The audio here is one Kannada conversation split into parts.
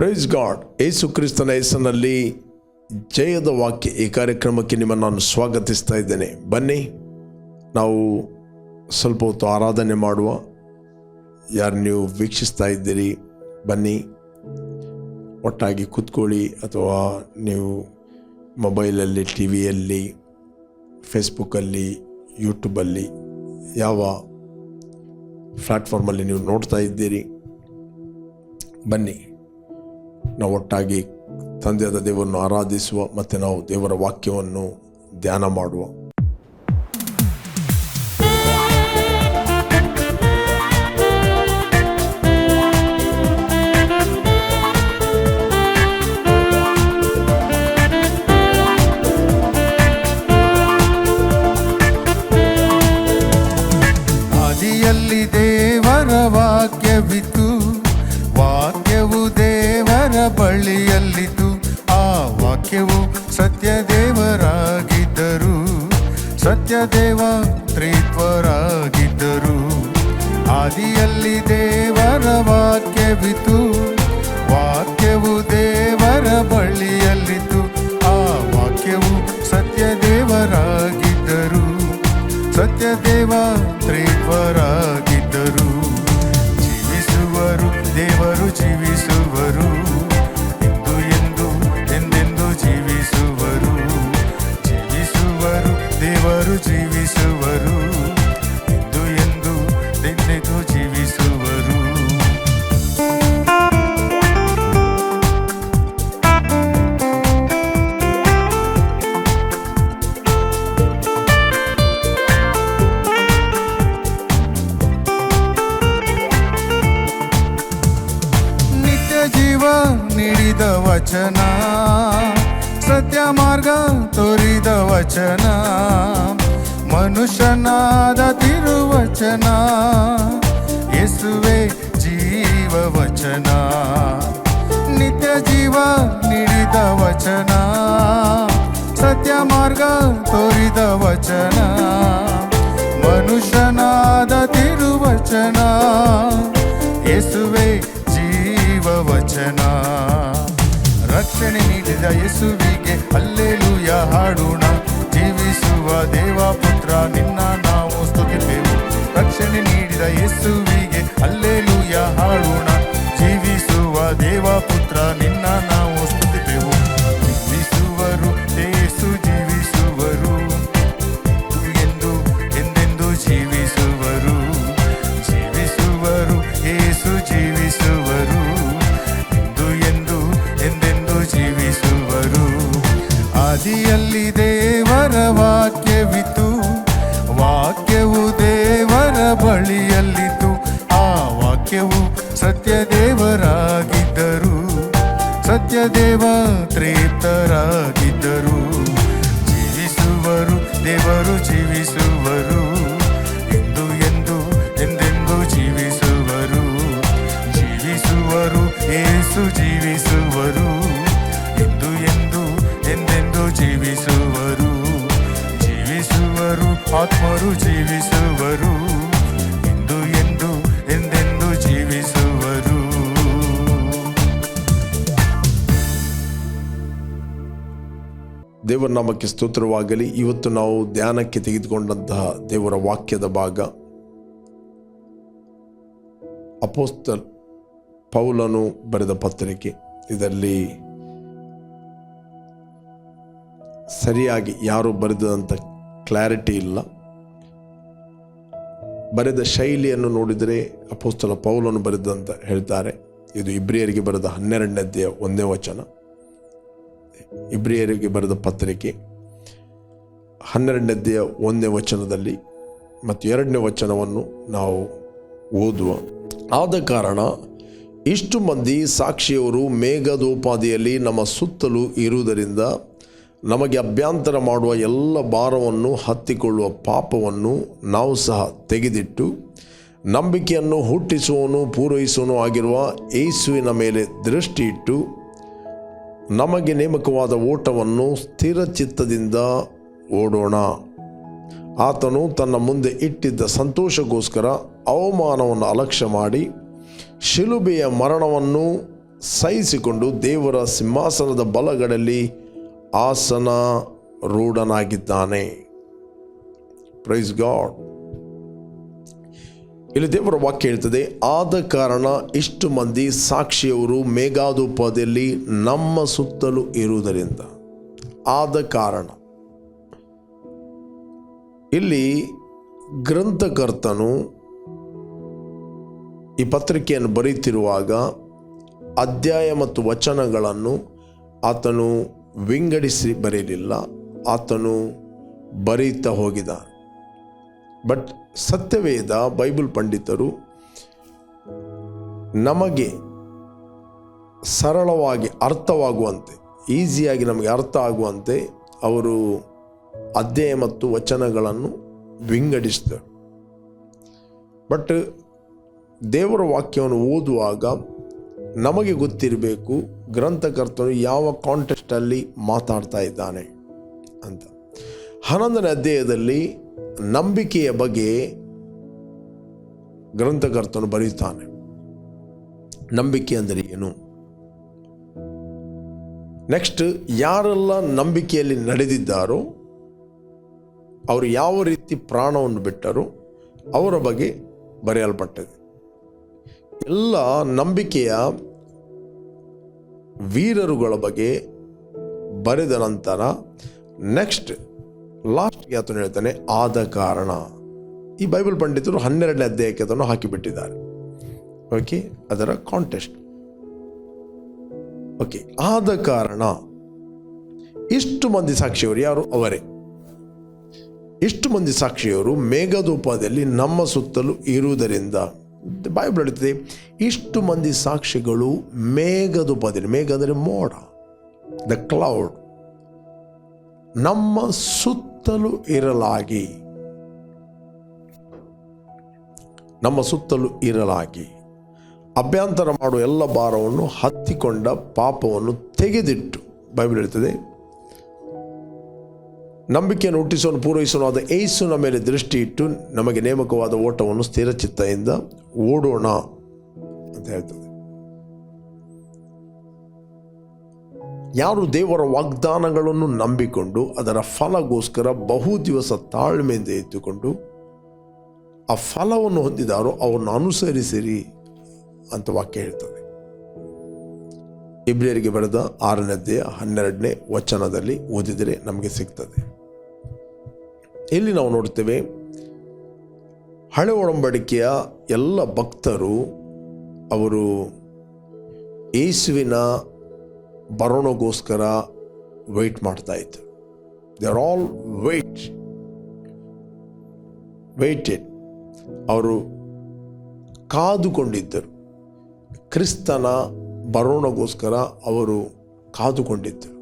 ಪ್ರೈಸ್ ಗಾಡ್ ಏಸು ಕ್ರಿಸ್ತನ ಹೆಸರಿನಲ್ಲಿ ಜಯದ ವಾಕ್ಯ ಈ ಕಾರ್ಯಕ್ರಮಕ್ಕೆ ನಿಮ್ಮನ್ನು ನಾನು ಸ್ವಾಗತಿಸ್ತಾ ಇದ್ದೇನೆ. ಬನ್ನಿ, ನಾವು ಸ್ವಲ್ಪ ಹೊತ್ತು ಆರಾಧನೆ ಮಾಡುವ. ಯಾರು ನೀವು ವೀಕ್ಷಿಸ್ತಾ ಇದ್ದೀರಿ, ಬನ್ನಿ. ಒಟ್ಟಾಗಿ ಕೂತ್ಕೊಳ್ಳಿ, ಅಥವಾ ನೀವು ಮೊಬೈಲಲ್ಲಿ ಟಿ ವಿಯಲ್ಲಿ ಫೇಸ್ಬುಕ್ಕಲ್ಲಿ, ಯೂಟ್ಯೂಬಲ್ಲಿ, ಯಾವ ಪ್ಲ್ಯಾಟ್ಫಾರ್ಮಲ್ಲಿ ನೀವು ನೋಡ್ತಾ ಇದ್ದೀರಿ, ಬನ್ನಿ. ನಾವು ಒಟ್ಟಾಗಿ ತಂದೆಯಾದ ದೇವರನ್ನು ಆರಾಧಿಸುವ ಮತ್ತು ನಾವು ದೇವರ ವಾಕ್ಯವನ್ನು ಧ್ಯಾನ ಮಾಡುವ. ದೇವರು ವಚನ. ನಿತ್ಯ ಜೀವ ನೀಡಿದ ವಚನ. ಸತ್ಯ ಮಾರ್ಗ ತೋರಿದ ವಚನ. ಮನುಷ್ಯನಾದ ತಿರುವಚನ. ಯೇಸುವೆ ಜೀವ ವಚನ. ರಕ್ಷಣೆ ನೀಡಿದ ಯೇಸುವಿಗೆ ಅಲ್ಲೇಲೂಯ ಹಾಡೋಣ. ಜೀವಿಸುವ ದೇವ ಪುತ್ರ, ನಿನ್ನ ನಾವು ಸ್ತುತಿಪೆವು ರಕ್ಷಣೆ ನೀಡಿದ ಯೇಸುವಿಗೆ ಅಲ್ಲೇಲೂಯ ಹಾಡೋಣ. ದೇವ ಪುತ್ರ ನಿನ್ನ ನಾವು ಸ್ತುತಿಪೆವು ಜೀವಿಸುವರು ಯೇಸು ಜೀವಿಸುವರು. ಎಂದು, ಎಂದೆಂದು ಜೀವಿಸುವರು. ಜೀವಿಸುವರು ಏಸು ಜೀವಿಸುವರು. ಎಂದು ಎಂದು, ಎಂದೆಂದು ಜೀವಿಸುವರು. ಆದಿಯಲ್ಲಿ ದೇವರ ವಾಕ್ಯವಿತ್ತು. ಸತ್ಯದೇವ ತ್ರೇತರಾಗಿದ್ದರು. ಜೀವಿಸುವರು, ದೇವರು ಜೀವಿಸುವರು. ಎಂದು ಎಂದು, ಎಂದೆಂದು ಜೀವಿಸುವರು. ಜೀವಿಸುವರು, ಏಸು ಜೀವಿಸುವರು. ಎಂದು ಎಂದು, ಎಂದೆಂದು ಜೀವಿಸುವರು. ಜೀವಿಸುವರು, ಆತ್ಮರು ಜೀವಿಸುವರು. ದೇವರ ನಾಮಕ್ಕೆ ಸ್ತೋತ್ರವಾಗಲಿ. ಇವತ್ತು ನಾವು ಧ್ಯಾನಕ್ಕೆ ತೆಗೆದುಕೊಂಡಂತಹ ದೇವರ ವಾಕ್ಯದ ಭಾಗ. ಅಪೋಸ್ತಲ್ ಪೌಲನು ಬರೆದ ಪತ್ರಿಕೆ. ಇದರಲ್ಲಿ ಸರಿಯಾಗಿ ಯಾರು ಬರೆದಂಥ ಕ್ಲಾರಿಟಿ ಇಲ್ಲ. ಬರೆದ ಶೈಲಿಯನ್ನು ನೋಡಿದರೆ ಅಪೋಸ್ತಲ ಪೌಲನ್ನು ಬರೆದಂತ ಹೇಳ್ತಾರೆ. ಇದು ಇಬ್ರಿಯರಿಗೆ ಬರೆದ ಹನ್ನೆರಡನೇದೆಯ ಒಂದೇ ವಚನ. ಇಬ್ರಿಯರಿಗೆ ಬರೆದ ಪತ್ರಿಕೆ ಹನ್ನೆರಡನೇದ್ದೆಯ ಒಂದನೇ ವಚನದಲ್ಲಿ ಮತ್ತು ಎರಡನೇ ವಚನವನ್ನು ನಾವು ಓದುವ. ಆದ ಕಾರಣ ಇಷ್ಟು ಮಂದಿ ಸಾಕ್ಷಿಯವರು ಮೇಘದೋಪಾದಿಯಲ್ಲಿ ನಮ್ಮ ಸುತ್ತಲೂ ಇರುವುದರಿಂದ ನಮಗೆ ಅಭ್ಯಂತರ ಮಾಡುವ ಎಲ್ಲ ಭಾರವನ್ನು ಹತ್ತಿಕೊಳ್ಳುವ ಪಾಪವನ್ನು ನಾವು ಸಹ ತೆಗೆದಿಟ್ಟು ನಂಬಿಕೆಯನ್ನು ಹುಟ್ಟಿಸುವನು ಪೂರೈಸುವನು ಆಗಿರುವ ಏಸುವಿನ ಮೇಲೆ ದೃಷ್ಟಿ ಇಟ್ಟು ನಮಗೆ ನೇಮಕವಾದ ಓಟವನ್ನು ಸ್ಥಿರ ಚಿತ್ತದಿಂದ ಓಡೋಣ. ಆತನು ತನ್ನ ಮುಂದೆ ಇಟ್ಟಿದ್ದ ಸಂತೋಷಕ್ಕೋಸ್ಕರ ಅವಮಾನವನ್ನು ಅಲಕ್ಷ್ಯ ಮಾಡಿ ಶಿಲುಬೆಯ ಮರಣವನ್ನು ಸಹಿಸಿಕೊಂಡು ದೇವರ ಸಿಂಹಾಸನದ ಬಲಗಡಲ್ಲಿ ಆಸನ ರೂಢನಾಗಿದ್ದಾನೆ ಪ್ರೈಸ್ ಗಾಡ್ ಇಲ್ಲಿ ದೇವರ ವಾಕ್ಯ ಹೇಳ್ತದೆ, ಆದ ಕಾರಣ ಇಷ್ಟು ಮಂದಿ ಸಾಕ್ಷಿಯವರು ಮೇಘಾದೂಪದಲ್ಲಿ ನಮ್ಮ ಸುತ್ತಲೂ ಇರುವುದರಿಂದ. ಆದ ಕಾರಣ. ಇಲ್ಲಿ ಗ್ರಂಥಕರ್ತನು ಈ ಪತ್ರಿಕೆಯನ್ನು ಬರೀತಿರುವಾಗ ಅಧ್ಯಾಯ ಮತ್ತು ವಚನಗಳನ್ನು ಆತನು ವಿಂಗಡಿಸಿ ಬರೀಲಿಲ್ಲ ಆತನು ಬರೀತಾ ಹೋಗಿದ್ದಾನೆ. ಬಟ್ ಸತ್ಯವೇದ ಬೈಬಲ್ ಪಂಡಿತರು ನಮಗೆ ಸರಳವಾಗಿ ಅರ್ಥವಾಗುವಂತೆ ಈಸಿಯಾಗಿ ನಮಗೆ ಅರ್ಥ ಆಗುವಂತೆ ಅವರು ಅಧ್ಯಾಯ ಮತ್ತು ವಚನಗಳನ್ನು ವಿಂಗಡಿಸ್ತಾರೆ ಬಟ್ ದೇವರ ವಾಕ್ಯವನ್ನು ಓದುವಾಗ ನಮಗೆ ಗೊತ್ತಿರಬೇಕು, ಗ್ರಂಥಕರ್ತನು ಯಾವ ಕಾಂಟೆಸ್ಟಲ್ಲಿ ಮಾತಾಡ್ತಾ ಇದ್ದಾನೆ ಅಂತ. ಹನ್ನೊಂದನೇ ಅಧ್ಯಾಯದಲ್ಲಿ ನಂಬಿಕೆಯ ಬಗ್ಗೆ ಗ್ರಂಥಕರ್ತನು ಬರೆಯುತ್ತಾನೆ. ನಂಬಿಕೆ ಅಂದರೆ ಏನು? ನೆಕ್ಸ್ಟ್ ಯಾರೆಲ್ಲ ನಂಬಿಕೆಯಲ್ಲಿ ನಡೆದಿದ್ದಾರೋ, ಅವರು ಯಾವ ರೀತಿ ಪ್ರಾಣವನ್ನು ಬಿಟ್ಟರು, ಅವರ ಬಗ್ಗೆ ಬರೆಯಲ್ಪಟ್ಟಿದೆ. ಎಲ್ಲ ನಂಬಿಕೆಯ ವೀರರುಗಳ ಬಗ್ಗೆ ಬರೆದ ನಂತರ ನೆಕ್ಸ್ಟ್ ಲಾಸ್ಟ್ಗೆ ಆತನು ಹೇಳ್ತಾನೆ, ಆದ ಕಾರಣ. ಈ ಬೈಬಲ್ ಪಂಡಿತರು ಹನ್ನೆರಡನೇ ಅಧ್ಯಾಯಕ್ಕೆ ಅದನ್ನು ಹಾಕಿಬಿಟ್ಟಿದ್ದಾರೆ. ಓಕೆ ಅದರ ಕಾಂಟೆಸ್ಟ್ ಓಕೆ ಆದ ಕಾರಣ. ಇಷ್ಟು ಮಂದಿ ಸಾಕ್ಷಿಯವರು ಯಾರು? ಅವರೇ. ಇಷ್ಟು ಮಂದಿ ಸಾಕ್ಷಿಯವರು ಮೇಘದೂಪದಲ್ಲಿ ನಮ್ಮ ಸುತ್ತಲೂ ಇರುವುದರಿಂದ ಬೈಬಲ್ ಹೇಳುತ್ತದೆ, ಇಷ್ಟು ಮಂದಿ ಸಾಕ್ಷಿಗಳು ಮೇಘದೂಪದಲ್ಲಿ ಮೇಘ ಅಂದರೆ ಮೋಡ ದ ಕ್ಲೌಡ್ ನಮ್ಮ ಸುತ್ತಲೂ ಇರಲಾಗಿ. ನಮ್ಮ ಸುತ್ತಲೂ ಇರಲಾಗಿ. ಅಭ್ಯಂತರ ಮಾಡುವ ಎಲ್ಲ ಭಾರವನ್ನು ಹತ್ತಿಕೊಂಡ ಪಾಪವನ್ನು ತೆಗೆದಿಟ್ಟು ಬೈಬಲ್ ಹೇಳ್ತದೆ, ನಂಬಿಕೆಯನ್ನು ಹುಟ್ಟಿಸುವನ್ನು ಪೂರೈಸುವನಾದ ಏಸುನ ಮೇಲೆ ದೃಷ್ಟಿ ಇಟ್ಟು ನಮಗೆ ನೇಮಕವಾದ ಓಟವನ್ನು ಸ್ಥಿರಚಿತ್ತದಿಂದ ಓಡೋಣ ಅಂತ ಹೇಳ್ತದೆ. ಯಾರು ದೇವರ ವಾಗ್ದಾನಗಳನ್ನು ನಂಬಿಕೊಂಡು ಅದರ ಫಲಗೋಸ್ಕರ ಬಹು ದಿವಸ ತಾಳ್ಮೆಯಿಂದ ಎತ್ತುಕೊಂಡು ಆ ಫಲವನ್ನು ಹೊಂದಿದಾರೋ ಅವರನ್ನು ಅನುಸರಿಸಿರಿ ಅಂತ ವಾಕ್ಯ ಹೇಳ್ತದೆ. ಇಬ್ರಿಯರಿಗೆ ಬರೆದ ಆರನೇ ಅಧ್ಯಾಯ ಹನ್ನೆರಡನೇ ವಚನದಲ್ಲಿ ಓದಿದರೆ ನಮಗೆ ಸಿಗ್ತದೆ. ಇಲ್ಲಿ ನಾವು ನೋಡ್ತೇವೆ ಹಳೆ ಒಡಂಬಡಿಕೆಯ ಎಲ್ಲ ಭಕ್ತರು ಅವರು ಯೇಸುವಿನ ಬರೋಣಗೋಸ್ಕರ ವೆಯ್ಟ್ ಮಾಡ್ತಾ ಇತ್ತು they are all wait waited ಅವರು ಕಾದುಕೊಂಡಿದ್ದರು. ಕ್ರಿಸ್ತನ ಬರೋಣಗೋಸ್ಕರ ಅವರು ಕಾದುಕೊಂಡಿದ್ದರು.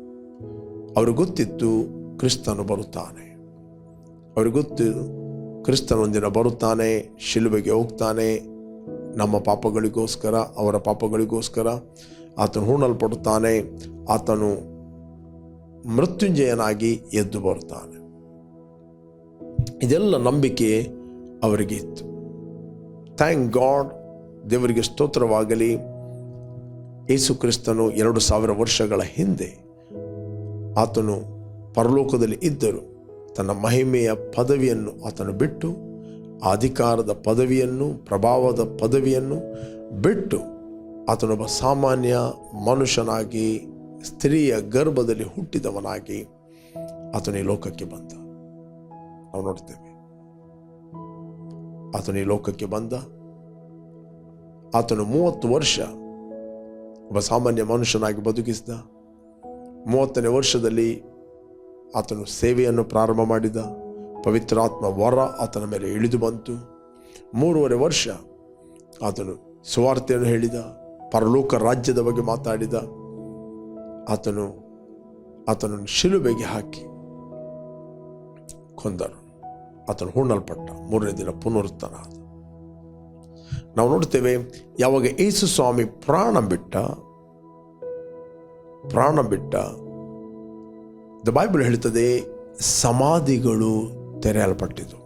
ಅವರು ಗೊತ್ತಿತ್ತು ಕ್ರಿಸ್ತನು ಬರುತ್ತಾನೆ. ಅವ್ರಿಗೆ ಗೊತ್ತು ಕ್ರಿಸ್ತನೊಂದಿನ ಬರುತ್ತಾನೆ, ಶಿಲುಬೆಗೆ ಹೋಗ್ತಾನೆ, ನಮ್ಮ ಪಾಪಗಳಿಗೋಸ್ಕರ, ಅವರ ಪಾಪಗಳಿಗೋಸ್ಕರ. ಆತನು ಹೂಣಲ್ಪಡುತ್ತಾನೆ, ಆತನು ಮೃತ್ಯುಂಜಯನಾಗಿ ಎದ್ದು ಬರುತ್ತಾನೆ. ಇದೆಲ್ಲ ನಂಬಿಕೆ ಅವರಿಗೆ ಇತ್ತು. ಥ್ಯಾಂಕ್ ಗಾಡ್ ದೇವರಿಗೆ ಸ್ತೋತ್ರವಾಗಲಿ. ಯೇಸು ಕ್ರಿಸ್ತನು ಎರಡು ಸಾವಿರ ವರ್ಷಗಳ ಹಿಂದೆ ಆತನು ಪರಲೋಕದಲ್ಲಿ ಇದ್ದರು. ತನ್ನ ಮಹಿಮೆಯ ಪದವಿಯನ್ನು ಆತನು ಬಿಟ್ಟು, ಅಧಿಕಾರದ ಪದವಿಯನ್ನು, ಪ್ರಭಾವದ ಪದವಿಯನ್ನು ಬಿಟ್ಟು ಆತನೊಬ್ಬ ಸಾಮಾನ್ಯ ಮನುಷ್ಯನಾಗಿ, ಸ್ತ್ರೀಯ ಗರ್ಭದಲ್ಲಿ ಹುಟ್ಟಿದವನಾಗಿ ಆತನ ಈ ಲೋಕಕ್ಕೆ ಬಂದ. ನಾವು ನೋಡ್ತೇವೆ. ಆತನ ಈ ಲೋಕಕ್ಕೆ ಬಂದ. ಆತನು ಮೂವತ್ತು ವರ್ಷ ಒಬ್ಬ ಸಾಮಾನ್ಯ ಮನುಷ್ಯನಾಗಿ ಬದುಕಿಸಿದ. ಮೂವತ್ತನೇ ವರ್ಷದಲ್ಲಿ ಆತನು ಸೇವೆಯನ್ನು ಪ್ರಾರಂಭ ಮಾಡಿದ. ಪವಿತ್ರಾತ್ಮ ವರ ಆತನ ಮೇಲೆ ಇಳಿದು ಬಂತು. ಮೂರುವರೆ ವರ್ಷ ಆತನು ಸುವಾರ್ತೆಯನ್ನು ಹೇಳಿದ. ಪರಲೋಕ ರಾಜ್ಯದ ಬಗ್ಗೆ ಮಾತಾಡಿದ, ಆತನು ಆತನನ್ನು ಶಿಲುಬೆಗೆ ಹಾಕಿ ಕೊಂದರು. ಆತನು ಹೂಣಲ್ಪಟ್ಟ. ಮೂರನೇ ದಿನ ಪುನರುತ್ತನ ನಾವು ನೋಡ್ತೇವೆ ಯಾವಾಗ ಯೇಸು ಸ್ವಾಮಿ ಪ್ರಾಣ ಬಿಟ್ಟ ಪ್ರಾಣ ಬಿಟ್ಟ ದ ಬೈಬಲ್ ಹೇಳ್ತದೆ ಸಮಾಧಿಗಳು ತೆರೆಯಲ್ಪಟ್ಟಿತು.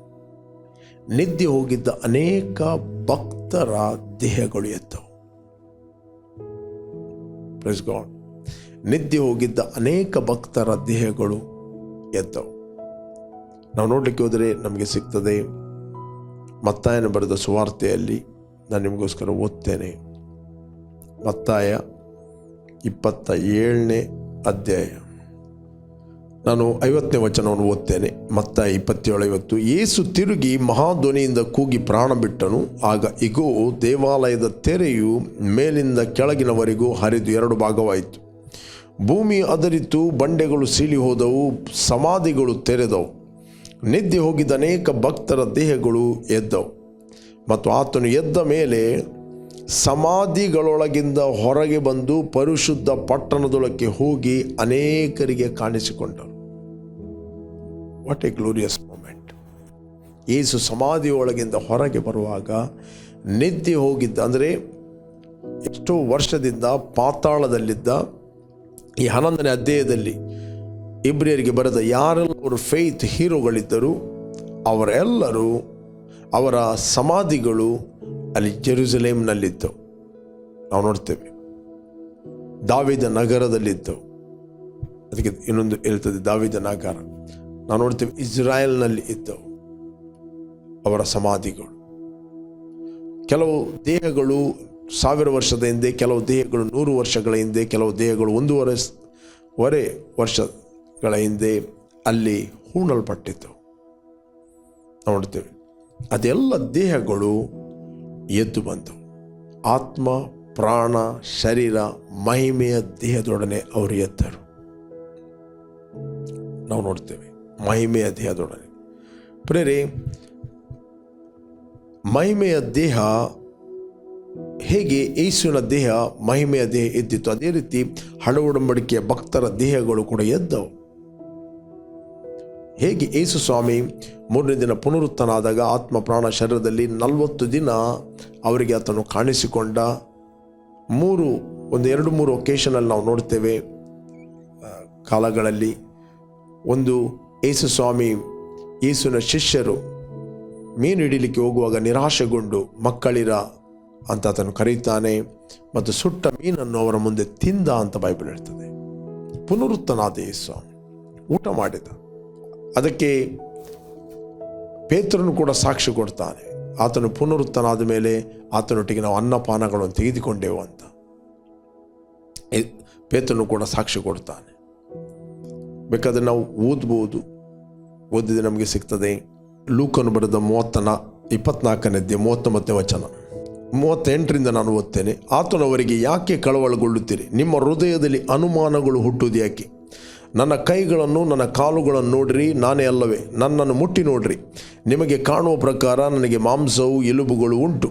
ನಿದ್ದೆ ಹೋಗಿದ್ದ ಅನೇಕ ಭಕ್ತರ ದೇಹಗಳು ಎದ್ದವು ಪ್ರೆಸ್ ಗಾಡ್ ನಿದ್ದೆ ಹೋಗಿದ್ದ ಅನೇಕ ಭಕ್ತರ ದೇಹಗಳು ಎದ್ದವು. ನಾವು ನೋಡಲಿಕ್ಕೆ ಹೋದರೆ ನಮಗೆ ಸಿಗ್ತದೆ ಮತ್ತಾಯನ ಬರೆದ ಸುವಾರ್ತೆಯಲ್ಲಿ ನಾನು ನಿಮಗೋಸ್ಕರ ಓದ್ತೇನೆ. ಮತ್ತಾಯ ಇಪ್ಪತ್ತ ಏಳನೇ ಅಧ್ಯಾಯ. ನಾನು ಐವತ್ತನೇ ವಚನವನ್ನು ಓದ್ತೇನೆ. ಮತ್ತ ಇಪ್ಪತ್ತೇಳು, ಐವತ್ತು. ಏಸು ತಿರುಗಿ ಮಹಾಧ್ವನಿಯಿಂದ ಕೂಗಿ ಪ್ರಾಣ ಬಿಟ್ಟನು. ಆಗ ಇಗೋ, ದೇವಾಲಯದ ತೆರೆಯು ಮೇಲಿಂದ ಕೆಳಗಿನವರೆಗೂ ಹರಿದು ಎರಡು ಭಾಗವಾಯಿತು. ಭೂಮಿ ಅದರಿತು, ಬಂಡೆಗಳು ಸೀಳಿ ಹೋದವು ಸಮಾಧಿಗಳು ತೆರೆದವು. ನಿದ್ದೆ ಹೋಗಿದ ಅನೇಕ ಭಕ್ತರ ದೇಹಗಳು ಎದ್ದವು. ಮತ್ತು ಆತನು ಎದ್ದ ಮೇಲೆ ಸಮಾಧಿಗಳೊಳಗಿಂದ ಹೊರಗೆ ಬಂದು ಪರಿಶುದ್ಧ ಪಟ್ಟಣದೊಳಕ್ಕೆ ಹೋಗಿ ಅನೇಕರಿಗೆ ಕಾಣಿಸಿಕೊಂಡನು. What a glorious moment Yesu ಸಮಾಧಿಯೊಳಗಿಂದ ಹೊರಗೆ ಬರುವಾಗ ನಿದ್ದೆ ಹೋಗಿದ್ದ, ಅಂದರೆ ಎಷ್ಟೋ ವರ್ಷದಿಂದ ಪಾತಾಳದಲ್ಲಿದ್ದ ಈ ಹನ್ನೊಂದನೇ ಅಧ್ಯಾಯದಲ್ಲಿ ಇಬ್ರಿಯರಿಗೆ ಬರೆದ ಯಾರೆಲ್ಲ ಅವರು ಫೇತ್ ಹೀರೋಗಳಿದ್ದರು ಅವರೆಲ್ಲರೂ ಅವರ ಸಮಾಧಿಗಳು ಅಲ್ಲಿ ಜೆರುಸಲೇಮ್ನಲ್ಲಿದ್ದವು ನಾವು ನೋಡ್ತೇವೆ, ದಾವಿದ ನಗರದಲ್ಲಿದ್ದವು ಅದಕ್ಕೆ ಇನ್ನೊಂದು ಹೇಳ್ತದೆ, ದಾವಿದ ನಗರ. ನಾವು ನೋಡ್ತೇವೆ ಇಸ್ರಾಯೇಲ್ನಲ್ಲಿ ಇದ್ದವು, ಅವರ ಸಮಾಧಿಗಳು. ಕೆಲವು ದೇಹಗಳು ಸಾವಿರ ವರ್ಷದ ಹಿಂದೆ, ಕೆಲವು ದೇಹಗಳು ನೂರು ವರ್ಷಗಳ ಹಿಂದೆ, ಕೆಲವು ದೇಹಗಳು ಒಂದೂವರೆ ವರೆ ವರ್ಷಗಳ ಹಿಂದೆ ಅಲ್ಲಿ ಹೂಣಲ್ಪಟ್ಟಿದ್ದವು. ನೋಡ್ತೇವೆ, ಅದೆಲ್ಲ ದೇಹಗಳು ಎದ್ದು ಬಂತು ಆತ್ಮ, ಪ್ರಾಣ, ಶರೀರ, ಮಹಿಮೆಯ ದೇಹದೊಡನೆ ಅವರು ಎದ್ದರು. ನಾವು ನೋಡ್ತೇವೆ ಮಹಿಮೆಯ ದೇಹದೊಡನೆ ಪ್ರೇರೆ ಮಹಿಮೆಯ ದೇಹ ಹೇಗೆ ಏಸುವಿನ ದೇಹ ಮಹಿಮೆಯ ದೇಹ ಎದ್ದಿತ್ತು? ಅದೇ ರೀತಿ ಹಣ ಒಡಂಬಡಿಕೆಯ ಭಕ್ತರ ದೇಹಗಳು ಕೂಡ ಎದ್ದವು. ಹೇಗೆ ಯೇಸು ಸ್ವಾಮಿ ಮೂರನೇ ದಿನ ಪುನರುತ್ತನಾದಾಗ ಆತ್ಮ, ಪ್ರಾಣ, ಶರೀರದಲ್ಲಿ ನಲವತ್ತು ದಿನ ಅವರಿಗೆ ಆತನು ಕಾಣಿಸಿಕೊಂಡ. ಮೂರು, ಒಂದು ಎರಡು ಮೂರು ಒಕೇಶನಲ್ಲಿ ನಾವು ನೋಡ್ತೇವೆ ಕಾಲಗಳಲ್ಲಿ ಒಂದು ಯೇಸು ಸ್ವಾಮಿ, ಯೇಸುವಿನ ಶಿಷ್ಯರು ಮೀನು ಹಿಡಿಲಿಕ್ಕೆ ಹೋಗುವಾಗ ನಿರಾಶೆಗೊಂಡು ಮಕ್ಕಳಿರ ಅಂತ ಆತನು ಕರೀತಾನೆ ಮತ್ತು ಸುಟ್ಟ ಮೀನನ್ನು ಅವರ ಮುಂದೆ ತಿಂದ ಅಂತ ಬೈಬಲ್ ಹೇಳ್ತದೆ. ಪುನರುತ್ತನಾದ ಯೇಸು ಊಟ ಮಾಡಿದ. ಅದಕ್ಕೆ ಪೇತ್ರನು ಕೂಡ ಸಾಕ್ಷಿ ಕೊಡ್ತಾನೆ, ಆತನು ಪುನರುತ್ತನಾದ ಮೇಲೆ ಆತನೊಟ್ಟಿಗೆ ನಾವು ಅನ್ನಪಾನಗಳನ್ನು ತೆಗೆದುಕೊಂಡೆವು ಅಂತ. ಪೇತ್ರನು ಕೂಡ ಸಾಕ್ಷಿ ಕೊಡ್ತಾನೆ. ಬೇಕಾದರೆ ನಾವು ಓದ್ಬೋದು ಓದಿದ್ರೆ ನಮಗೆ ಸಿಗ್ತದೆ. ಲೂಕನು ಬರೆದ ಮೂವತ್ತನ ಇಪ್ಪತ್ನಾಲ್ಕನೇದ್ದೆ ಮೂವತ್ತೊಂಬತ್ತನೇ ವಚನ. ಮೂವತ್ತೆಂಟರಿಂದ ನಾನು ಓದ್ತೇನೆ, ಆತನವರಿಗೆ ಯಾಕೆ ಕಳವಳಗೊಳ್ಳುತ್ತೀರಿ? ನಿಮ್ಮ ಹೃದಯದಲ್ಲಿ ಅನುಮಾನಗಳು ಹುಟ್ಟುವುದು ಯಾಕೆ? ನನ್ನ ಕೈಗಳನ್ನು, ನನ್ನ ಕಾಲುಗಳನ್ನು ನೋಡ್ರಿ, ನಾನೇ ಅಲ್ಲವೇ? ನನ್ನನ್ನು ಮುಟ್ಟಿ ನೋಡ್ರಿ. ನಿಮಗೆ ಕಾಣುವ ಪ್ರಕಾರ ನನಗೆ ಮಾಂಸವು, ಎಲುಬುಗಳು ಉಂಟು.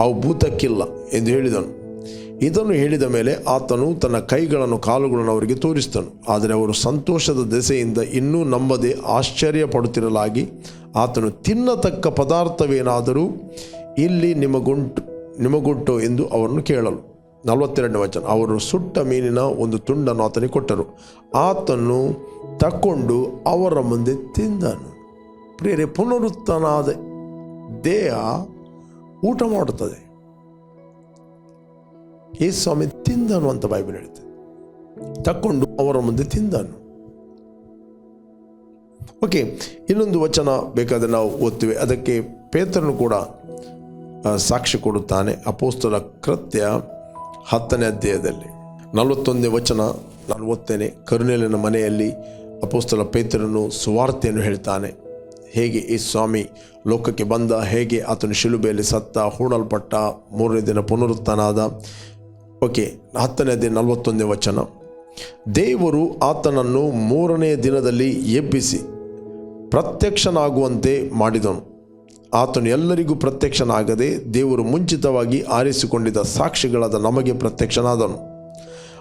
ಅವು ಭೂತಕ್ಕಿಲ್ಲ ಎಂದು ಹೇಳಿದನು. ಇದನ್ನು ಹೇಳಿದ ಮೇಲೆ ಆತನು ತನ್ನ ಕೈಗಳನ್ನು ಕಾಲುಗಳನ್ನು ಅವರಿಗೆ ತೋರಿಸಿದನು. ಆದರೆ ಅವರು ಸಂತೋಷದ ದೆಸೆಯಿಂದ ಇನ್ನೂ ನಂಬದೆ ಆಶ್ಚರ್ಯ ಪಡುತ್ತಿರಲಾಗಿ ಆತನು ತಿನ್ನತಕ್ಕ ಪದಾರ್ಥವೇನಾದರೂ ಇಲ್ಲಿ ನಿಮಗುಂಟು ನಿಮಗುಂಟು ಎಂದು ಅವರನ್ನು ಕೇಳಲು. ನಲವತ್ತೆರಡನೇ ವಚನ. ಅವರು ಸುಟ್ಟ ಮೀನಿನ ಒಂದು ತುಂಡನ್ನು ಆತನಿಗೆ ಕೊಟ್ಟರು. ಆತನು ತಕ್ಕೊಂಡು ಅವರ ಮುಂದೆ ತಿಂದನು. ಪ್ರೇರೆ ಪುನರುತ್ತನಾದ ದೇಹ ಊಟ ಮಾಡುತ್ತದೆ. ಯೇಸು ಸ್ವಾಮಿ ತಿಂದನು ಅಂತ ಬೈಬಲ್ ಹೇಳುತ್ತೆ ತಕ್ಕೊಂಡು ಅವರ ಮುಂದೆ ತಿಂದನು. ಓಕೆ, ಇನ್ನೊಂದು ವಚನ ಬೇಕಾದರೆ ನಾವು ಓದ್ತೇವೆ. ಅದಕ್ಕೆ ಪೇತ್ರನು ಕೂಡ ಸಾಕ್ಷಿ ಕೊಡುತ್ತಾನೆ. ಅಪೋಸ್ತಲ ಕೃತ್ಯ ಹತ್ತನೇ ಅಧ್ಯಾಯದಲ್ಲಿ. ನಲವತ್ತೊಂದನೇ ವಚನ ನಾನು ಓದ್ತೇನೆ. ಕರುಣೇಲಿನ ಮನೆಯಲ್ಲಿ ಅಪೋಸ್ತಲ ಪೇತ್ರನು ಸುವಾರ್ತೆಯನ್ನು ಹೇಳ್ತಾನೆ. ಹೇಗೆ ಈ ಸ್ವಾಮಿ ಲೋಕಕ್ಕೆ ಬಂದ, ಹೇಗೆ ಆತನು ಶಿಲುಬೆಯಲ್ಲಿ ಸತ್ತ ಹೂಡಲ್ಪಟ್ಟ ಮೂರನೇ ದಿನ ಪುನರುತ್ಥಾನಾದ ಓಕೆ, ಹತ್ತನೇ ದಿನ ನಲವತ್ತೊಂದನೇ ವಚನ. ದೇವರು ಆತನನ್ನು ಮೂರನೇ ದಿನದಲ್ಲಿ ಎಬ್ಬಿಸಿ ಪ್ರತ್ಯಕ್ಷನಾಗುವಂತೆ ಮಾಡಿದನು. ಆತನು ಎಲ್ಲರಿಗೂ ಪ್ರತ್ಯಕ್ಷನಾಗದೆ ದೇವರು ಮುಂಚಿತವಾಗಿ ಆರಿಸಿಕೊಂಡಿದ್ದ ಸಾಕ್ಷಿಗಳಾದ ನಮಗೆ ಪ್ರತ್ಯಕ್ಷನಾದನು.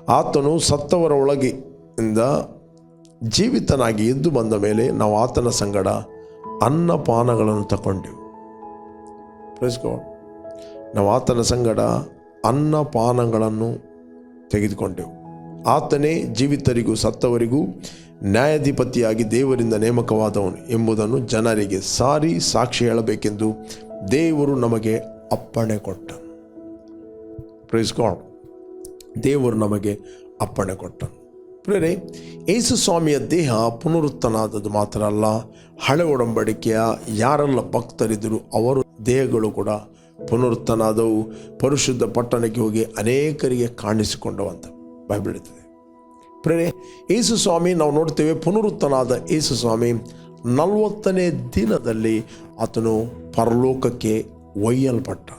ಆತನು ಸತ್ತವರ ಒಳಗೆ ಇಂದ ಜೀವಿತನಾಗಿ ಎದ್ದು ಬಂದ ಮೇಲೆ ನಾವು ಆತನ ಸಂಗಡ ಅನ್ನಪಾನಗಳನ್ನು ತಗೊಂಡೆವು. ಪ್ರೈಸ್ ಗಾಡ್ ನಾವು ಆತನ ಸಂಗಡ ಅನ್ನಪಾನಗಳನ್ನು ತೆಗೆದುಕೊಂಡೆವು. ಆತನೇ ಜೀವಿತರಿಗೂ ಸತ್ತವರಿಗೂ ನ್ಯಾಯಾಧಿಪತಿಯಾಗಿ ದೇವರಿಂದ ನೇಮಕವಾದವನು ಎಂಬುದನ್ನು ಜನರಿಗೆ ಸಾರಿ ಸಾಕ್ಷಿ ಹೇಳಬೇಕೆಂದು ದೇವರು ನಮಗೆ ಅಪ್ಪಣೆ ಕೊಟ್ಟನು. ಪ್ರೇಸ್ ಗಾಡ್ ದೇವರು ನಮಗೆ ಅಪ್ಪಣೆ ಕೊಟ್ಟನು. ಪ್ರೇರೆ ಯೇಸು ಸ್ವಾಮಿಯ ದೇಹ ಪುನರುತ್ತನಾದದ್ದು ಮಾತ್ರ ಅಲ್ಲ, ಹಳೆ ಒಡಂಬಡಿಕೆಯ ಯಾರೆಲ್ಲ ಭಕ್ತರಿದ್ದರೂ ಅವರು ದೇಹಗಳು ಕೂಡ ಪುನರುತ್ತನಾದವು ಪರಿಶುದ್ಧ ಪಟ್ಟಣಕ್ಕೆ ಹೋಗಿ ಅನೇಕರಿಗೆ ಕಾಣಿಸಿಕೊಂಡವಂತ ಬೈಬಲ್ ಇರ್ತದೆ ಪ್ರೇರೆ, ಯೇಸು ಸ್ವಾಮಿ, ನಾವು ನೋಡ್ತೇವೆ ಪುನರುತ್ತನಾದ ಯೇಸು ಸ್ವಾಮಿ ನಲವತ್ತನೇ ದಿನದಲ್ಲಿ ಆತನು ಪರಲೋಕಕ್ಕೆ ಒಯ್ಯಲ್ಪಟ್ಟ.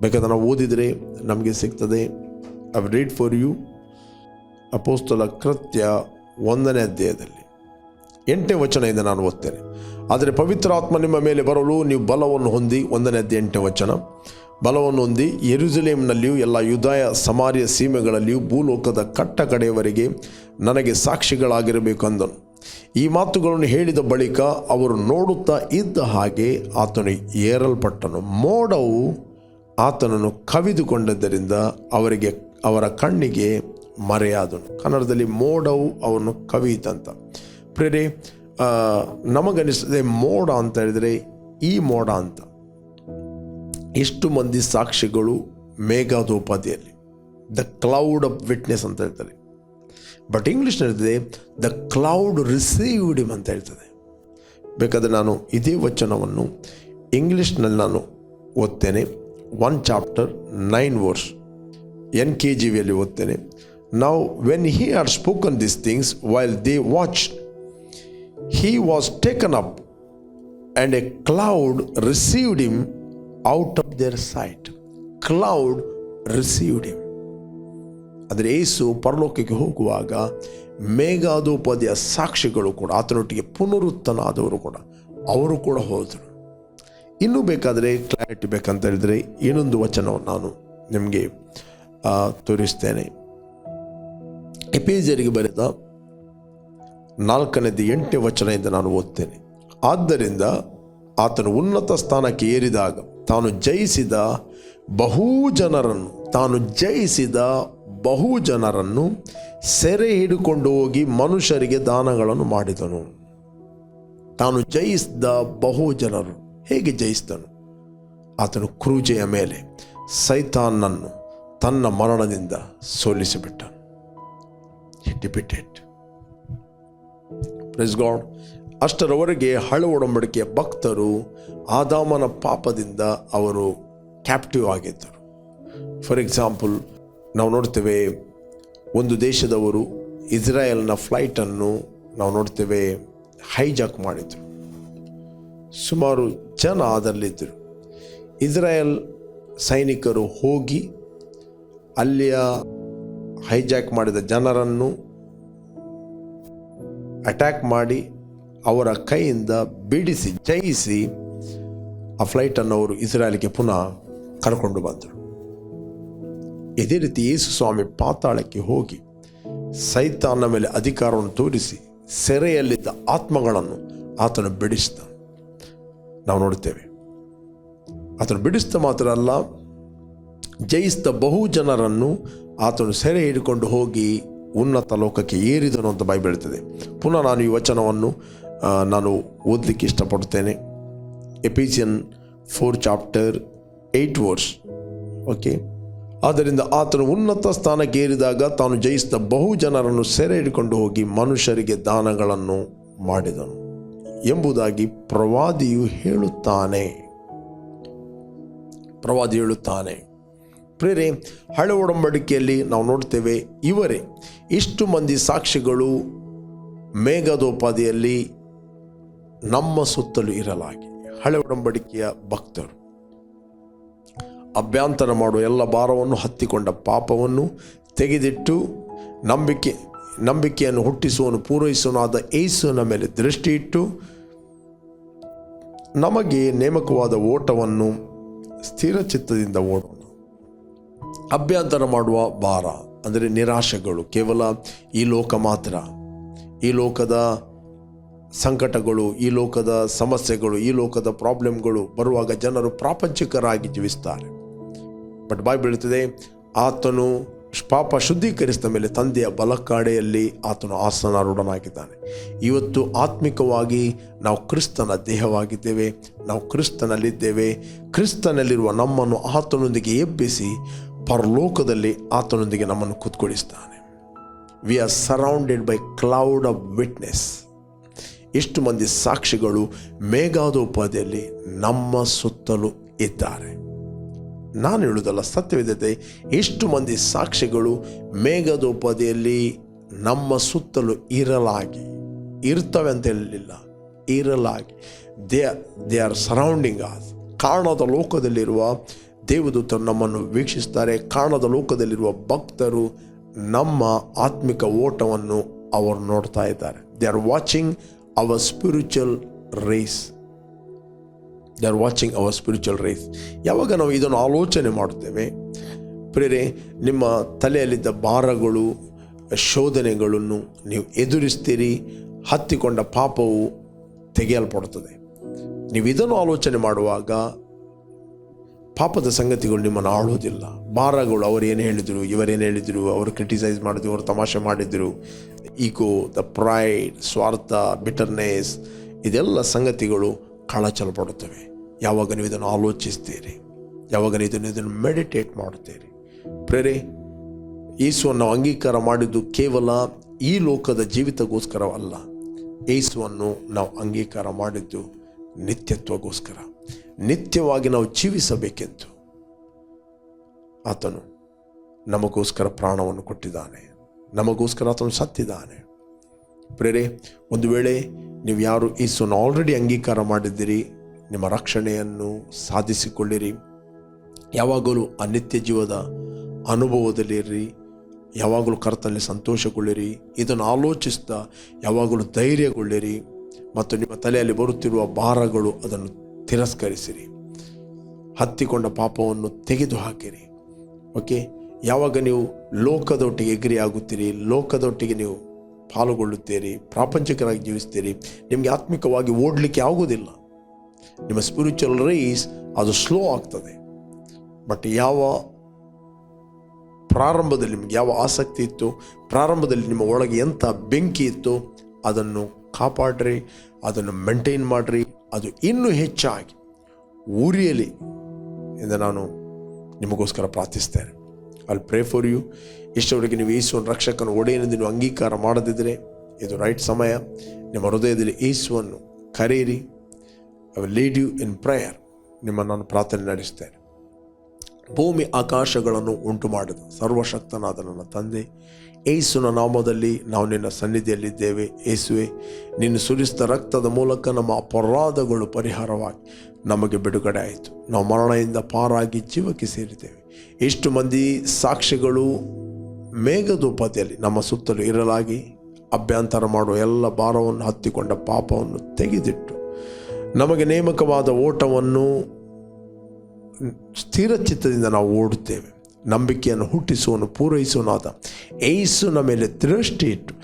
ಬೇಕಾದ್ರೆ ನಾವು ಓದಿದರೆ ನಮಗೆ ಸಿಗ್ತದೆ. ಐ ರೀಡ್ ಫಾರ್ ಯು ಅಪೋಸ್ತಲ ಕೃತ್ಯ ಒಂದನೇ ಅಧ್ಯಾಯದಲ್ಲಿ. ಎಂಟನೇ ವಚನದಿಂದ ನಾನು ಓದ್ತೇನೆ. ಆದರೆ ಪವಿತ್ರಾತ್ಮ ನಿಮ್ಮ ಮೇಲೆ ಬರಲು ನೀವು ಬಲವನ್ನು ಹೊಂದಿ ಒಂದನೇ ಅಧ್ಯಾಯ ಎಂಟನೇ ವಚನ. ಬಲವನ್ನು ಹೊಂದಿ, ಯೆರೂಸಲೇಮ್ನಲ್ಲಿಯೂ, ಎಲ್ಲ ಯುದಾಯ, ಸಮಾರ್ಯ ಸೀಮೆಗಳಲ್ಲಿಯೂ, ಭೂಲೋಕದ ಕಟ್ಟ ಕಡೆಯವರೆಗೆ ನನಗೆ ಸಾಕ್ಷಿಗಳಾಗಿರಬೇಕು ಅಂದನು. ಈ ಮಾತುಗಳನ್ನು ಹೇಳಿದ ಬಳಿಕ ಅವರು ನೋಡುತ್ತಾ ಇದ್ದ ಹಾಗೆ ಆತನು ಏರಲ್ಪಟ್ಟನು. ಮೋಡವು ಆತನನ್ನು ಕವಿದುಕೊಂಡದ್ದರಿಂದ ಅವರಿಗೆ, ಅವರ ಕಣ್ಣಿಗೆ ಮರೆಯಾದನು. ಕನ್ನಡದಲ್ಲಿ ಮೋಡವು ಅವನು ಕವಿಯಿತಂತ. ಪ್ರೇರೆ ನಮಗನಿಸ್ತದೆ ಮೋಡ ಅಂತ ಹೇಳಿದರೆ ಈ ಮೋಡ ಅಂತ. ಎಷ್ಟು ಮಂದಿ ಸಾಕ್ಷಿಗಳು ಮೇಘಾದೋಪಾದಿಯಲ್ಲಿ ದ ಕ್ಲೌಡ್ ಆಫ್ ವಿಟ್ನೆಸ್ ಅಂತ ಹೇಳ್ತಾರೆ. ಬಟ್ ಇಂಗ್ಲೀಷ್ ಹೇಳ್ತದೆ ದ ಕ್ಲೌಡ್ ರಿಸೀವ್ಡ್ ಇಮ್ ಅಂತ ಹೇಳ್ತದೆ. ಬೇಕಾದರೆ ನಾನು ಇದೇ ವಚನವನ್ನು ಇಂಗ್ಲೀಷ್ನಲ್ಲಿ ನಾನು ಓದ್ತೇನೆ. One chapter nine verse N K J ವಿಯಲ್ಲಿ ಓದ್ತೇನೆ. ನಾವು when he are spoken this things while they watch he was taken up and a cloud received him out of their sight cloud received him ಆದರೆ ಏಸು ಪರಲೋಕಕ್ಕೆ ಹೋಗುವಾಗ ಮೇಘಾದೋಪಾದಿಯ ಸಾಕ್ಷಿಗಳು ಕೂಡ, ಆತನೊಟ್ಟಿಗೆ ಪುನರುತ್ತನಾದವರು ಕೂಡ, ಅವರು ಕೂಡ ಹೋದರು. ಇನ್ನೂ ಬೇಕಾದರೆ ಕ್ಲಾರಿಟಿ ಬೇಕಂತ ಹೇಳಿದರೆ ಇನ್ನೊಂದು ವಚನವನ್ನು ನಾನು ನಿಮಗೆ ತೋರಿಸ್ತೇನೆ. ಎಪೇಜರಿಗೆ ಬರೆದ ನಾಲ್ಕನೇದು ಎಂಟನೇ ವಚನದಿಂದ ನಾನು ಓದ್ತೇನೆ. ಆದ್ದರಿಂದ ಆತನು ಉನ್ನತ ಸ್ಥಾನಕ್ಕೆ ಏರಿದಾಗ ತಾನು ಜಯಿಸಿದ ಬಹು ಜನರನ್ನು ತಾನು ಜಯಿಸಿದ ಬಹು ಜನರನ್ನು ಸೆರೆ ಹಿಡಿಕೊಂಡು ಹೋಗಿ ಮನುಷ್ಯರಿಗೆ ದಾನಗಳನ್ನು ಮಾಡಿದನು. ತಾನು ಜಯಿಸಿದ ಬಹು ಜನರು ಹೇಗೆ ಜಯಿಸಿದನು? ಆತನು ಕ್ರೂಜೆಯ ಮೇಲೆ ಸೈತಾನನ್ನು ತನ್ನ ಮರಣದಿಂದ ಸೋಲಿಸಿಬಿಟ್ಟನು. ಡಿಪಿಟೆಡ್ ಪ್ರೆಸ್ ಗಾಡ್ ಅಷ್ಟರವರೆಗೆ ಹಳೆ ಒಡಂಬಡಿಕೆಯ ಭಕ್ತರು ಆದಾಮನ ಪಾಪದಿಂದ ಅವರು ಕ್ಯಾಪ್ಟಿವ್ ಆಗಿದ್ದರು. ಫಾರ್ ಎಕ್ಸಾಂಪಲ್ ನಾವು ನೋಡ್ತೇವೆ ಒಂದು ದೇಶದವರು ಇಸ್ರಾಯೇಲ್ನ ಫ್ಲೈಟನ್ನು ನಾವು ನೋಡ್ತೇವೆ ಹೈಜಾಕ್ ಮಾಡಿದರು. ಸುಮಾರು ಜನ ಅದರಲ್ಲಿದ್ದರು. ಇಸ್ರಾಯೇಲ್ ಸೈನಿಕರು ಹೋಗಿ ಅಲ್ಲಿಯ ಹೈಜಾಕ್ ಮಾಡಿದ ಜನರನ್ನು ಅಟ್ಯಾಕ್ ಮಾಡಿ ಅವರ ಕೈಯಿಂದ ಬಿಡಿಸಿ, ಜಯಿಸಿ ಆ ಫ್ಲೈಟನ್ನು ಅವರು ಇಸ್ರಾಯಲ್ಗೆ ಪುನಃ ಕರ್ಕೊಂಡು ಬಂದರು. ಇದೇ ರೀತಿ ಯೇಸು ಸ್ವಾಮಿ ಪಾತಾಳಕ್ಕೆ ಹೋಗಿ ಸೈತಾನ ಮೇಲೆ ಅಧಿಕಾರವನ್ನು ತೋರಿಸಿ ಸೆರೆಯಲ್ಲಿದ್ದ ಆತ್ಮಗಳನ್ನು ಆತನು ಬಿಡಿಸಿದ. ನಾವು ನೋಡುತ್ತೇವೆ, ಆತನು ಬಿಡಿಸಿದ ಮಾತ್ರ ಅಲ್ಲ, ಜಯಿಸಿದ ಬಹು ಜನರನ್ನು ಆತನು ಸೆರೆ ಹಿಡ್ಕೊಂಡು ಹೋಗಿ ಉನ್ನತ ಲೋಕಕ್ಕೆ ಏರಿದನು ಅಂತ ಬೈಬಲ್ ಹೇಳ್ತದೆ. ಪುನಃ ನಾನು ಈ ವಚನವನ್ನು ನಾನು ಓದಲಿಕ್ಕೆ ಇಷ್ಟಪಡ್ತೇನೆ. Ephesian four chapter eight verse. Okay? ಆದ್ದರಿಂದ ಆತನು ಉನ್ನತ ಸ್ಥಾನಕ್ಕೆ ಏರಿದಾಗ ತಾನು ಜಯಿಸಿದ ಬಹು ಜನರನ್ನು ಸೆರೆ ಹಿಡಿಕೊಂಡು ಹೋಗಿ ಮನುಷ್ಯರಿಗೆ ದಾನಗಳನ್ನು ಮಾಡಿದನು ಎಂಬುದಾಗಿ ಪ್ರವಾದಿಯು ಹೇಳುತ್ತಾನೆ. ಪ್ರವಾದಿ ಹೇಳುತ್ತಾನೆ. ಪ್ರೇರೆ ಹಳೆ ಒಡಂಬಡಿಕೆಯಲ್ಲಿ ನಾವು ನೋಡ್ತೇವೆ, ಇವರೇ ಇಷ್ಟು ಮಂದಿ ಸಾಕ್ಷಿಗಳು ಮೇಘದೋಪಾದಿಯಲ್ಲಿ ನಮ್ಮ ಸುತ್ತಲೂ ಇರಲಾಗಿ, ಹಳೆ ಒಡಂಬಡಿಕೆಯ ಭಕ್ತರು. ಅಭ್ಯಂತರ ಮಾಡುವ ಎಲ್ಲ ಭಾರವನ್ನು ಹತ್ತಿಕೊಂಡ ಪಾಪವನ್ನು ತೆಗೆದಿಟ್ಟು ನಂಬಿಕೆ, ನಂಬಿಕೆಯನ್ನು ಹುಟ್ಟಿಸುವನು ಪೂರೈಸುವನಾದ ಏಸುವಿನ ಮೇಲೆ ದೃಷ್ಟಿ ಇಟ್ಟು ನಮಗೆ ನೇಮಕವಾದ ಓಟವನ್ನು ಸ್ಥಿರಚಿತ್ತದಿಂದ ಓಡೋಣ. ಅಭ್ಯಂತರ ಮಾಡುವ ಭಾರ, ಅಂದರೆ ನಿರಾಶೆಗಳು. ಕೇವಲ ಈ ಲೋಕ ಮಾತ್ರ. ಈ ಲೋಕದ ಸಂಕಟಗಳು, ಈ ಲೋಕದ ಸಮಸ್ಯೆಗಳು, ಈ ಲೋಕದ ಪ್ರಾಬ್ಲಮ್ಗಳು ಬರುವಾಗ ಜನರು ಪ್ರಾಪಂಚಿಕರಾಗಿ ಜೀವಿಸ್ತಾರೆ ಬಟ್ ಬಾಯ್ ಬೀಳುತ್ತದೆ ಆತನು ಪಾಪ ಶುದ್ಧೀಕರಿಸಿದ ಮೇಲೆ ತಂದೆಯ ಬಲಕಾಡೆಯಲ್ಲಿ ಆತನು ಆಸನಾರೂಢನಾಗಿದ್ದಾನೆ. ಇವತ್ತು ಆತ್ಮಿಕವಾಗಿ ನಾವು ಕ್ರಿಸ್ತನ ದೇಹವಾಗಿದ್ದೇವೆ, ನಾವು ಕ್ರಿಸ್ತನಲ್ಲಿದ್ದೇವೆ, ಕ್ರಿಸ್ತನಲ್ಲಿರುವ ನಮ್ಮನ್ನು ಆತನೊಂದಿಗೆ ಎಬ್ಬಿಸಿ ಪರಲೋಕದಲ್ಲಿ ಆತನೊಂದಿಗೆ ನಮ್ಮನ್ನು ಕೂತ್ಕೊಳಿಸ್ತಾನೆ we are surrounded by cloud of witness ಎಷ್ಟು ಮಂದಿ ಸಾಕ್ಷಿಗಳು ಮೇಘಾದೋಪಾದಿಯಲ್ಲಿ ನಮ್ಮ ಸುತ್ತಲೂ ಇದ್ದಾರೆ. ನಾನು ಹೇಳುವುದಲ್ಲ ಸತ್ಯವಿದ್ಯತೆ ಎಷ್ಟು ಮಂದಿ ಸಾಕ್ಷಿಗಳು ಮೇಘದೋಪಾದಿಯಲ್ಲಿ ನಮ್ಮ ಸುತ್ತಲೂ ಇರಲಾಗಿ, ಇರ್ತವೆ ಅಂತ ಹೇಳಲಿಲ್ಲ, ಇರಲಾಗಿ. They they are surrounding us ಕಾರಣದ ಲೋಕದಲ್ಲಿರುವ ದೇವದೂತರು ನಮ್ಮನ್ನು ವೀಕ್ಷಿಸ್ತಾರೆ ಕಾಣದ ಲೋಕದಲ್ಲಿರುವ ಭಕ್ತರು ನಮ್ಮ ಆತ್ಮಿಕ ಓಟವನ್ನು ಅವರು ನೋಡ್ತಾ ಇದ್ದಾರೆ. They are watching our spiritual race they are watching our spiritual race ಯಾವಾಗ ನಾವು ಇದನ್ನು ಆಲೋಚನೆ ಮಾಡುತ್ತೇವೆ? ಪ್ರೇರೆ ನಿಮ್ಮ ತಲೆಯಲ್ಲಿದ್ದ ಭಾರಗಳು, ಶೋಧನೆಗಳನ್ನು ನೀವು ಎದುರಿಸ್ತೀರಿ. ಹತ್ತಿಕೊಂಡ ಪಾಪವು ತೆಗೆಯಲ್ಪಡುತ್ತದೆ. ನೀವು ಇದನ್ನು ಆಲೋಚನೆ ಮಾಡುವಾಗ ಪಾಪದ ಸಂಗತಿಗಳು ನಿಮ್ಮನ್ನು ಆಳುವುದಿಲ್ಲ. ಭಾರಗಳು ಏನು ಹೇಳಿದರು ಇವರೇನು ಹೇಳಿದರು, ಅವರು ಕ್ರಿಟಿಸೈಸ್ ಮಾಡಿದ್ರು, ಅವರು ತಮಾಷೆ ಮಾಡಿದರು. ಈಗೋ ದ ಪ್ರೈಡ್ ಸ್ವಾರ್ಥ ಬಿಟರ್ನೆಸ್ ಇದೆಲ್ಲ ಸಂಗತಿಗಳು ಕಳಚಲ್ಪಡುತ್ತವೆ ಯಾವಾಗ ನೀವು ಇದನ್ನು ಆಲೋಚಿಸ್ತೀರಿ? ಯಾವಾಗ ಇದನ್ನು ಇದನ್ನು ಮೆಡಿಟೇಟ್ ಮಾಡುತ್ತೀರಿ? ಪ್ರೇರೆ, ಯೇಸುವನ್ನು ಅಂಗೀಕಾರ ಮಾಡಿದ್ದು ಕೇವಲ ಈ ಲೋಕದ ಜೀವಿತಗೋಸ್ಕರವಲ್ಲ ಯೇಸುವನ್ನು ನಾವು ಅಂಗೀಕಾರ ಮಾಡಿದ್ದು ನಿತ್ಯತ್ವಗೋಸ್ಕರ ನಿತ್ಯವಾಗಿ ನಾವು ಜೀವಿಸಬೇಕೆಂದು ಆತನು ನಮಗೋಸ್ಕರ ಪ್ರಾಣವನ್ನು ಕೊಟ್ಟಿದ್ದಾನೆ. ನಮಗೋಸ್ಕರ ಆತನು ಸತ್ತಿದ್ದಾನೆ. ಪ್ರೇರೆ ಒಂದು ವೇಳೆ ನೀವು ಯಾರು ಈಸುವನ್ನು ಆಲ್ರೆಡಿ ಅಂಗೀಕಾರ ಮಾಡಿದ್ದೀರಿ, ನಿಮ್ಮ ರಕ್ಷಣೆಯನ್ನು ಸಾಧಿಸಿಕೊಳ್ಳಿರಿ, ಯಾವಾಗಲೂ ಆ ನಿತ್ಯ ಜೀವದ ಅನುಭವದಲ್ಲಿರಿ ಯಾವಾಗಲೂ ಕರ್ತನಲ್ಲಿ ಸಂತೋಷಗೊಳ್ಳಿರಿ, ಇದನ್ನು ಆಲೋಚಿಸ್ತಾ ಯಾವಾಗಲೂ ಧೈರ್ಯಗೊಳ್ಳಿರಿ, ಮತ್ತು ನಿಮ್ಮ ತಲೆಯಲ್ಲಿ ಬರುತ್ತಿರುವ ಭಾರಗಳು ಅದನ್ನು ತಿರಸ್ಕರಿಸಿರಿ. ಹತ್ತಿಕೊಂಡ ಪಾಪವನ್ನು ತೆಗೆದು ಹಾಕಿರಿ ಓಕೆ ಯಾವಾಗ ನೀವು ಲೋಕದೊಟ್ಟಿಗೆ ಎಗ್ರಿ ಆಗುತ್ತೀರಿ ಲೋಕದೊಟ್ಟಿಗೆ ನೀವು ಪಾಲುಗೊಳ್ಳುತ್ತೀರಿ, ಪ್ರಾಪಂಚಿಕರಾಗಿ ಜೀವಿಸ್ತೀರಿ, ನಿಮಗೆ ಆತ್ಮಿಕವಾಗಿ ಓಡಲಿಕ್ಕೆ ಆಗುವುದಿಲ್ಲ. ನಿಮ್ಮ ಸ್ಪಿರಿಚುವಲ್ ರೈಸ್ ಅದು ಸ್ಲೋ ಆಗ್ತದೆ. ಬಟ್ ಯಾವ ಪ್ರಾರಂಭದಲ್ಲಿ ನಿಮಗೆ ಯಾವ ಆಸಕ್ತಿ ಇತ್ತು, ಪ್ರಾರಂಭದಲ್ಲಿ ನಿಮ್ಮ ಒಳಗೆ ಎಂಥ ಬೆಂಕಿ ಇತ್ತು, ಅದನ್ನು ಕಾಪಾಡ್ರಿ, ಅದನ್ನು ಮೇಂಟೈನ್ ಮಾಡಿರಿ. ಅದು ಇನ್ನೂ ಹೆಚ್ಚಾಗಿ ಉರಿಯಲಿ ಎಂದು ನಾನು ನಿಮಗೋಸ್ಕರ ಪ್ರಾರ್ಥಿಸ್ತೇನೆ. ಅಲ್ಲಿ ಪ್ರೇ ಫಾರ್ ಯು ಇಷ್ಟವರೆಗೆ ನೀವು ಯೇಸುವನ್ನು ರಕ್ಷಕನ ಒಡೆಯನೆಂದು ನೀವು ಅಂಗೀಕಾರ ಮಾಡದಿದ್ದರೆ, ಇದು ರೈಟ್ ಸಮಯ. ನಿಮ್ಮ ಹೃದಯದಲ್ಲಿ ಯೇಸುವನ್ನು ಕರೆಯಿರಿ. I will lead you in prayer ನಿಮ್ಮ ನಾನು ಪ್ರಾರ್ಥನೆ ನಡೆಸ್ತೇನೆ. ಭೂಮಿ ಆಕಾಶಗಳನ್ನು ಉಂಟು ಮಾಡಿದ ಸರ್ವಶಕ್ತನಾದ ನನ್ನ ತಂದೆ ಏಸುನ ನಾಮದಲ್ಲಿ ನಾವು ನಿನ್ನ ಸನ್ನಿಧಿಯಲ್ಲಿದ್ದೇವೆ. ಏಸುವೆ, ನಿನ್ನ ಸುರಿಸಿದ ರಕ್ತದ ಮೂಲಕ ನಮ್ಮ ಅಪರಾಧಗಳು ಪರಿಹಾರವಾಗಿ ನಮಗೆ ಬಿಡುಗಡೆ ಆಯಿತು. ನಾವು ಮರಣದಿಂದ ಪಾರಾಗಿ ಜೀವಕ್ಕೆ ಸೇರಿದ್ದೇವೆ. ಎಷ್ಟು ಮಂದಿ ಸಾಕ್ಷಿಗಳು ಮೇಘದೂಪದಲ್ಲಿ ನಮ್ಮ ಸುತ್ತಲೂ ಇರಲಾಗಿ ಅಭ್ಯಂತರ ಮಾಡುವ ಎಲ್ಲ ಭಾರವನ್ನು ಹತ್ತಿಕೊಂಡ ಪಾಪವನ್ನು ತೆಗೆದಿಟ್ಟು ನಮಗೆ ನೇಮಕವಾದ ಓಟವನ್ನು ಸ್ಥಿರ ಚಿತ್ತದಿಂದ ನಾವು ಓಡುತ್ತೇವೆ. ನಂಬಿಕೆಯನ್ನು ಹುಟ್ಟಿಸುವನು ಪೂರೈಸುವನಾದ ಏಸುನ ಮೇಲೆ ದೃಷ್ಟಿ ಇಟ್ಟು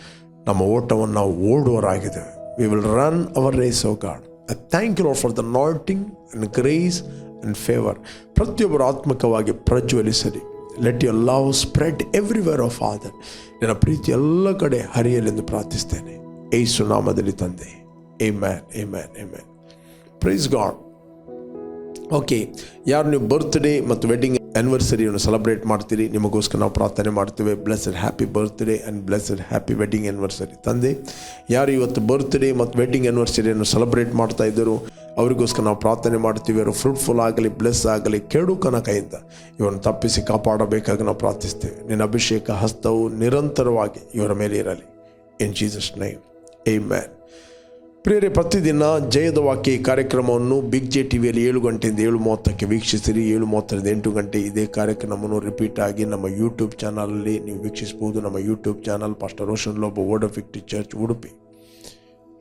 ನಮ್ಮ ಓಟವನ್ನು ನಾವು ಓಡುವರಾಗಿದ್ದೇವೆ we will run our race O God I thank you for the anointing and grace and favour ಪ್ರತಿಯೊಬ್ಬರು ಆತ್ಮಕವಾಗಿ ಪ್ರಜ್ವಲಿಸಲಿ. Let you love spread everywhere of father ನಿನ್ನ ಪ್ರೀತಿ ಎಲ್ಲ ಕಡೆ ಹರಿಯಲೆಂದು ಪ್ರಾರ್ಥಿಸ್ತೇನೆ. ಏಸು ನಾಮದಲ್ಲಿ, ತಂದೆ. ಏ ಮ್ಯಾನ್ ಏ ಮ್ಯಾನ್ ಏ ಮ್ಯಾನ್ ಪ್ರೀಸ್ ಗಾಡ್ ಓಕೆ ಯಾರು ನೀವು ಬರ್ತ್ಡೇ ಮತ್ತು ವೆಡ್ಡಿಂಗ್ ಆ್ಯನಿವರ್ಸರಿಯನ್ನು ಸೆಲೆಬ್ರೇಟ್ ಮಾಡ್ತೀರಿ. ನಿಮಗೋಸ್ಕರ ನಾವು ಪ್ರಾರ್ಥನೆ ಮಾಡ್ತೇವೆ. Blessed happy birthday and blessed happy wedding anniversary ತಂದೆ, ಯಾರು ಇವತ್ತು ಬರ್ತ್ಡೇ ಮತ್ತು ವೆಡ್ಡಿಂಗ್ ಆ್ಯನಿವರ್ಸರಿಯನ್ನು ಸೆಲೆಬ್ರೇಟ್ ಮಾಡ್ತಾ ಇದ್ದರು ಅವರಿಗೋಸ್ಕರ ನಾವು ಪ್ರಾರ್ಥನೆ ಮಾಡ್ತೀವಿ. ಅವರು ಫ್ರೂಟ್ಫುಲ್ ಆಗಲಿ ಬ್ಲೆಸ್ ಆಗಲಿ ಕೆಡುಕನ ಕೈಯಿಂದ ಇವರನ್ನು ತಪ್ಪಿಸಿ ಕಾಪಾಡಬೇಕಾಗಿ ನಾವು ಪ್ರಾರ್ಥಿಸ್ತೇವೆ. ನಿನ್ನ ಅಭಿಷೇಕ ಹಸ್ತವು ನಿರಂತರವಾಗಿ ಇವರ ಮೇಲೆ ಇರಲಿ. In Jesus name amen ಪ್ರಿಯರೇ, ಪ್ರತಿದಿನ ಜಯದ ವಾಕ್ಯ ಈ ಕಾರ್ಯಕ್ರಮವನ್ನು ಬಿಗ್ ಜೆ ಟಿವಿಯಲ್ಲಿ ಏಳು ಗಂಟೆಯಿಂದ ಏಳು ಮೂವತ್ತಕ್ಕೆ ವೀಕ್ಷಿಸಿರಿ. ಏಳು ಮೂವತ್ತರಿಂದ ಎಂಟು ಗಂಟೆ ಇದೇ ಕಾರ್ಯಕ್ರಮವನ್ನು ರಿಪೀಟ್ ಆಗಿ ನಮ್ಮ ಯೂಟ್ಯೂಬ್ ಚಾನಲಲ್ಲಿ ನೀವು ವೀಕ್ಷಿಸ್ಬೋದು ನಮ್ಮ YouTube channel pastor Roshan Lobo word of fifty church Udupi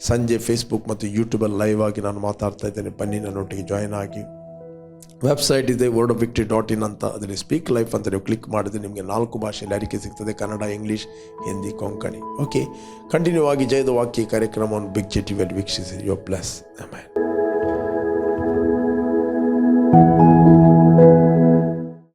ಸಂಜೆ ಫೇಸ್ಬುಕ್ ಮತ್ತು ಯೂಟ್ಯೂಬಲ್ಲಿ ಲೈವ್ ಆಗಿ ನಾನು ಮಾತಾಡ್ತಾ ಇದ್ದೇನೆ. ಬನ್ನಿ, ನನ್ನೊಟ್ಟಿಗೆ ಜಾಯ್ನ್ ಆಗಿ. ವೆಬ್ಸೈಟ್ ಇದೆ word of victory dot in ಅಂತ. ಅದರಲ್ಲಿ ಸ್ಪೀಕ್ ಲೈಫ್ ಅಂತ ನೀವು ಕ್ಲಿಕ್ ಮಾಡಿದ್ರೆ ನಿಮಗೆ ನಾಲ್ಕು ಭಾಷೆಯಲ್ಲಿ ಅರಿಕೆ ಸಿಗ್ತದೆ. Kannada English Hindi Konkani okay continue ಆಗಿ ಜಯದ ವಾಕ್ಯ ಕಾರ್ಯಕ್ರಮವನ್ನು ಬಿಗ್ ಜೆ ಟಿವಿಯಲ್ಲಿ ವೀಕ್ಷಿಸಿ. ಯೋ ಪ್ಲಸ್ ಆಮೇಲೆ